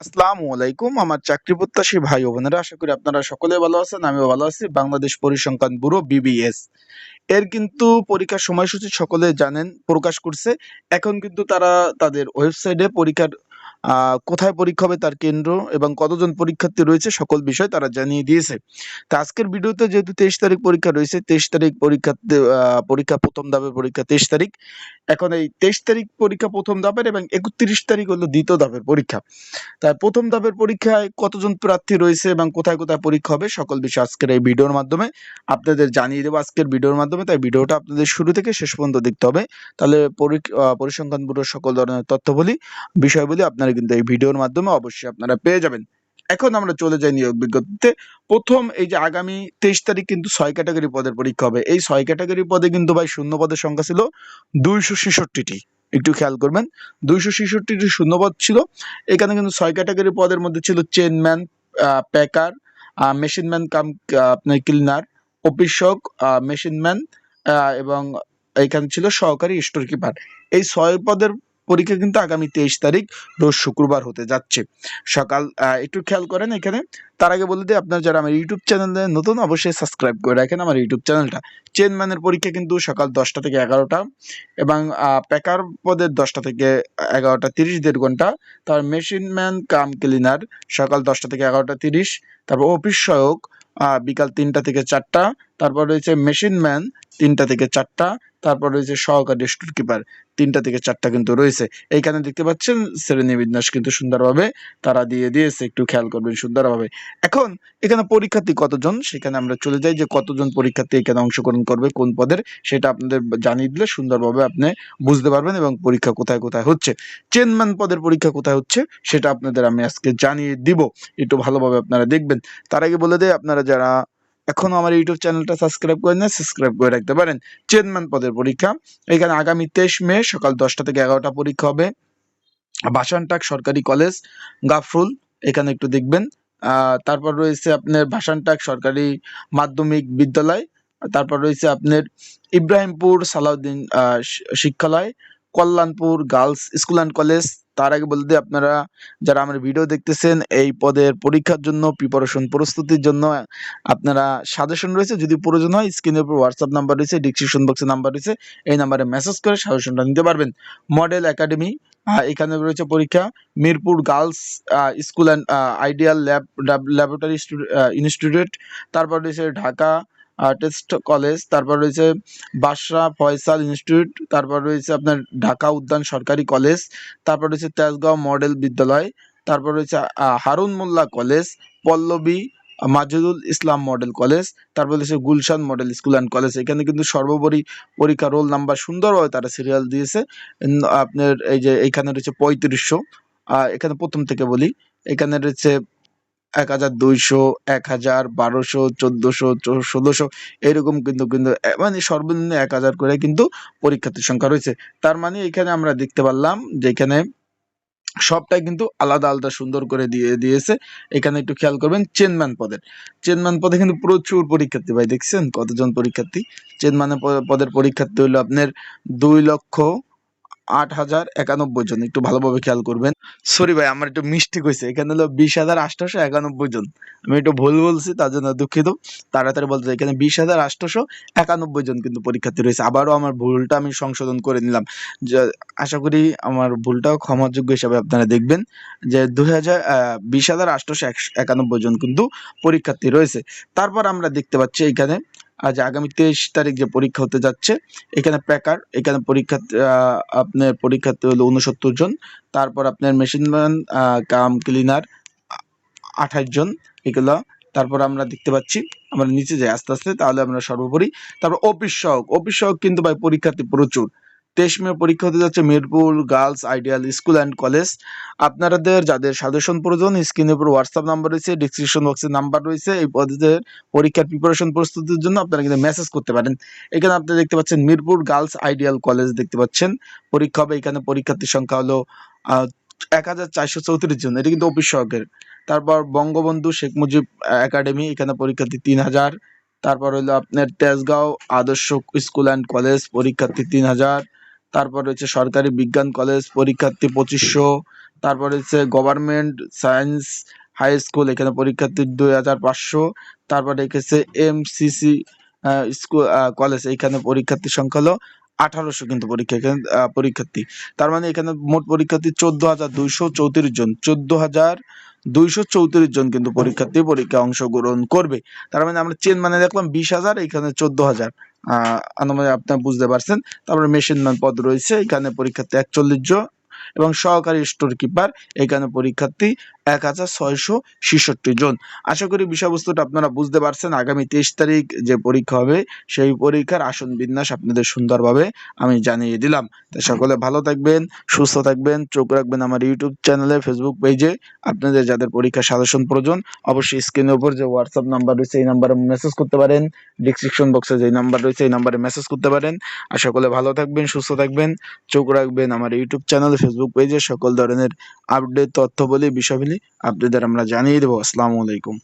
আসসালামু আলাইকুম, আমার চাকরি প্রত্যাশী ভাই বোনেরা, আশা করি আপনারা সকলে ভালো আছেন, আমিও ভালো আছি। বাংলাদেশ পরিসংখ্যান ব্যুরো বিবিএস এর কিন্তু পরীক্ষার সময়সূচি সকলে জানেন, প্রকাশ করছে। এখন কিন্তু তারা তাদের ওয়েবসাইটে পরীক্ষার কোথায় পরীক্ষা হবে তার কেন্দ্র এবং কতজন পরীক্ষার্থী রয়েছে সকল বিষয় তারা জানিয়ে দিয়েছে। তো আজকের ভিডিওতে যেহেতু তেইশ তারিখ পরীক্ষা রয়েছে তেইশ তারিখ পরীক্ষার্থী আহ, পরীক্ষা প্রথম ধাপের পরীক্ষা তেইশ তারিখ। এখন এই তেইশ তারিখ পরীক্ষা প্রথম ধাপের এবং একত্রিশ তারিখ হলো দ্বিতীয় ধাপের পরীক্ষা। তাই প্রথম ধাপের পরীক্ষায় কতজন প্রার্থী রয়েছে এবং কোথায় কোথায় পরীক্ষা হবে সকল বিষয় আজকের এই ভিডিওর মাধ্যমে আপনাদের জানিয়ে দেবো আজকের ভিডিওর মাধ্যমে। তাই ভিডিওটা আপনাদের শুরু থেকে শেষ পর্যন্ত দেখতে হবে। তাহলে পরিসংখ্যান ব্যুরোর সকল ধরনের তথ্যবলী বিষয়বলী আপনারা কিন্তু এই ভিডিওর মাধ্যমে অবশ্যই আপনারা পেয়ে যাবেন। এখন আমরা চলে যাই নিয়োগ বিজ্ঞপ্তিতে। প্রথম, এই যে আগামী তেইশ তারিখ কিন্তু ছয় ক্যাটাগরি পদের পরীক্ষা হবে। এই ছয় ক্যাটাগরি পদে কিন্তু ভাই শূন্য পদের সংখ্যা ছিল দুইশো ছেষট্টিটি। একটু খেয়াল করবেন, দুইশো ছেষট্টিটি শূন্যপদ ছিল। এখানে কিন্তু ছয় ক্যাটাগরি পদের মধ্যে ছিল চেনম্যান প্যাকার মেশিনম্যান কাম আপনার ক্লিনার, অফিসক মেশিনম্যান এবং এখানে ছিল সহকারী স্টোর কিপার এই ছয় পদের পরীক্ষা কিন্তু আগামী তেইশ তারিখ, রোজ শুক্রবার হতে যাচ্ছে। সকাল একটু খেয়াল করেন এখানে। তার আগে বলে দিই, আপনার যারা আমার ইউটিউব চ্যানেলে নতুন, অবশ্যই সাবস্ক্রাইব করে রাখেন আমার ইউটিউব চ্যানেলটা। চেনম্যানের পরীক্ষা কিন্তু সকাল দশটা থেকে এগারোটা এবং প্যাকার পদের দশটা থেকে এগারোটা তিরিশ, দেড় ঘণ্টা। তারপর মেশিন ম্যান, কাম ক্লিনার সকাল দশটা থেকে এগারোটা তিরিশ। তারপর অফিস সহায়ক বিকাল তিনটা থেকে চারটা। তারপর রয়েছে মেশিন ম্যান তিনটা থেকে চারটা। তারপর রয়েছে সহকারী স্টোর কিপার তিনটা থেকে চারটা কিন্তু রয়েছে। এইখানে দেখতে পাচ্ছেন শ্রেণি বিন্যাস কিন্তু সুন্দরভাবে তারা দিয়ে দিয়েছে। একটু খেয়াল করবেন সুন্দরভাবে। এখন এখানে পরীক্ষার্থী কতজন? সেখানে আমরা চলে যাই যে কতজন পরীক্ষার্থী এখানে অংশগ্রহণ করবে, কোন পদের, সেটা আপনাদের জানিয়ে দিলে সুন্দরভাবে আপনি বুঝতে পারবেন এবং পরীক্ষা কোথায় কোথায় হচ্ছে। চেনম্যান পদের পরীক্ষা কোথায় হচ্ছে, সেটা আপনাদের আমি আজকে জানিয়ে দিব। একটু ভালোভাবে আপনারা দেখবেন। তার আগে বলে দেয় আপনারা যারা এখনও আমার ইউটিউব চ্যানেলটা সাবস্ক্রাইব করে না সাবস্ক্রাইব করে রাখতে পারেন। চেয়ারম্যান পদের পরীক্ষা। এখানে আগামী তেইশ মে সকাল দশটা থেকে এগারোটা পরীক্ষা হবে। ভাষানটাক সরকারি কলেজ, গাফরুল, এখানে একটু দেখবেন। তারপর রয়েছে আপনার ভাষানটাক সরকারি মাধ্যমিক বিদ্যালয়, তারপর রয়েছে আপনার Ibrahimpur Salauddin শিক্ষালয়, Kalyanpur girls school and college তার আগে বলতে আপনারা, যারা আমার ভিডিও দেখতেছেন, এই পদের পরীক্ষার জন্য প্রিপারেশন প্রস্তুতির জন্য, আপনারা সাজেশন রয়েছে, যদি প্রয়োজন হয় স্ক্রিনের উপর হোয়াটসঅ্যাপ নাম্বার রয়েছে ডিসক্রিপশন বক্সে নাম্বার রয়েছে, এই নাম্বারে মেসেজ করে সাজেশনটা নিতে পারবেন। মডেল একাডেমি এখানে রয়েছে পরীক্ষা। Mirpur girls school and ideal lab laboratory institute তারপর রয়েছে ঢাকা টেস্ট কলেজ, তারপর রয়েছে বাসরা ফয়সাল ইনস্টিটিউট, তারপর রয়েছে আপনার ঢাকা উদ্যান সরকারি কলেজ, তারপর রয়েছে তেজগাঁও মডেল বিদ্যালয়, তারপর রয়েছে Harun Molla college, Pallabi Majudul Islam model college, তারপর রয়েছে Gulshan model school and college. এখানে কিন্তু সর্বোপরি পরীক্ষা রোল নাম্বার সুন্দরভাবে তারা সিরিয়াল দিয়েছে। আপনার এই যে এখানে রয়েছে পঁয়ত্রিশশো এখানে প্রথম থেকে বলি। এখানে রয়েছে এক হাজার দুইশো, এক হাজার বারোশো, চোদ্দশো, ষোলোশো, এরকম কিন্তু কিন্তু মানে সর্বনিম্ন এক হাজার করে কিন্তু পরীক্ষার্থীর সংখ্যা রয়েছে। তার মানে এখানে আমরা দেখতে পারলাম যে এখানে সবটাই কিন্তু আলাদা আলাদা সুন্দর করে দিয়ে, দিয়েছে। এখানে একটু খেয়াল করবেন চেনম্যান পদের চেনম্যান পদে কিন্তু প্রচুর পরীক্ষার্থী ভাই, দেখছেন? কতজন পরীক্ষার্থী? চেনম্যান পদের পরীক্ষার্থী হলো আপনার দুই লক্ষ আট হাজার একানব্বই জন। একটু ভালোভাবে খেয়াল করবেন। সরি ভাই, আমার একটু মিস্টেক হয়েছে এখানে হলো বিশ হাজার আটশোশো একানব্বই জন। আমি একটু ভুল বলছি, তার জন্য দুঃখিত। তাড়াতাড়ি বলতে এখানে বিশ হাজার আটশোশো একানব্বই জন কিন্তু পরীক্ষার্থী রয়েছে। আবারও আমার ভুলটা আমি সংশোধন করে নিলাম। আশা করি আমার ভুলটাও ক্ষমাযোগ্য হিসাবে আপনারা দেখবেন যে, দুই হাজার বিশ হাজার আটশোশো একানব্বই জন কিন্তু পরীক্ষার্থী রয়েছে। তারপর আমরা দেখতে পাচ্ছি এখানে আজ আগামী তেইশ তারিখ যে পরীক্ষা হতে যাচ্ছে, এখানে প্যাকার, এখানে পরীক্ষা আপনার পরীক্ষার্থী হলো উনসত্তর জন, তারপর আপনার মেশিনম্যান কাম ক্লিনার, আঠাশ জন, এগুলো। তারপর আমরা দেখতে পাচ্ছি, আমরা নিচে যাই আস্তে আস্তে, তাহলে আমরা সর্বোপরি। তারপর অফিস সহক অফিস সহক কিন্তু ভাই পরীক্ষার্থী প্রচুর। তেইশ মে পরীক্ষা হতে যাচ্ছে Mirpur girls ideal school and college. আপনাদের যাদের সাজেশন প্রয়োজন, স্ক্রিনের উপর হোয়াটসঅ্যাপ নাম্বার রয়েছে, ডিসক্রিপশন বক্সে নাম্বার রয়েছে। এই পদের পরীক্ষার প্রিপারেশন প্রস্তুতির জন্য আপনারা কিন্তু মেসেজ করতে পারেন। এখানে আপনি দেখতে পাচ্ছেন মিরপুর গার্লস আইডিয়াল কলেজ দেখতে পাচ্ছেন। পরীক্ষা হবে, এখানে পরীক্ষার্থীর সংখ্যা হলো এক হাজার চারশো চৌত্রিশ জন। এটা কিন্তু অফিস সহকের। তারপর বঙ্গবন্ধু শেখ মুজিব একাডেমি, এখানে পরীক্ষার্থী তিন হাজার তারপর হলো আপনার তেজগাঁও আদর্শ স্কুল অ্যান্ড কলেজ, পরীক্ষার্থী তিন হাজার তারপর রয়েছে সরকারি বিজ্ঞান কলেজ, পরীক্ষার্থী পঁচিশশো, তারপর হচ্ছে গভর্নমেন্ট সায়েন্স হাই স্কুল এখানে পরীক্ষার্থী দুই হাজার পাঁচশো, তারপরে রেখেছে এমসিসি স্কুল কলেজ এখানে পরীক্ষার্থীর সংখ্যা হলো আঠারোশো কিন্তু পরীক্ষা, এখানে পরীক্ষার্থী। তার মানে এখানে মোট পরীক্ষার্থী চোদ্দ হাজার দুইশো চৌত্রিশ জন, চোদ্দ হাজার দুইশো চৌত্রিশ জন কিন্তু পরীক্ষার্থী পরীক্ষায় অংশগ্রহণ করবে। তার মানে আমরা চেন মানে দেখলাম বিশ হাজার, এখানে চোদ্দ হাজার। আপনার বুঝতে পারছেন। তারপরে মেশিন ম্যান পদ রয়েছে, এখানে পরীক্ষার্থী একচল্লিশ জন এবং সহকারী স্টোর কিপার এখানে পরীক্ষার্থী এক হাজার ছয়শো ছেষট্টি জন। আশা করি বিষয়বস্তুটা আপনারা বুঝতে পারছেন। আগামী তেইশ তারিখ যে পরীক্ষা হবে, সেই পরীক্ষার আসন বিন্যাস আপনাদের সুন্দরভাবে আমি জানিয়ে দিলাম। তো সকলে ভালো থাকবেন, সুস্থ থাকবেন, চোখ রাখবেন আমার ইউটিউব চ্যানেলে, ফেসবুক পেজে। আপনাদের যাদের পরীক্ষা সাজেশন প্রয়োজন, অবশ্যই স্ক্রিনের উপর যে হোয়াটসঅ্যাপ নাম্বার রয়েছে, এই নাম্বারে মেসেজ করতে পারেন। ডিসক্রিপশন বক্সে যে নাম্বার রয়েছে, এই নাম্বারে মেসেজ করতে পারেন। আর সকলে ভালো থাকবেন, সুস্থ থাকবেন, চোখ রাখবেন আমার ইউটিউব চ্যানেল, ফেসবুক পেজে সকল ধরনের আপডেট তথ্য বলি বিষয়গুলি আপনাদের আমরা জানিয়ে দেবো আসসালামু আলাইকুম।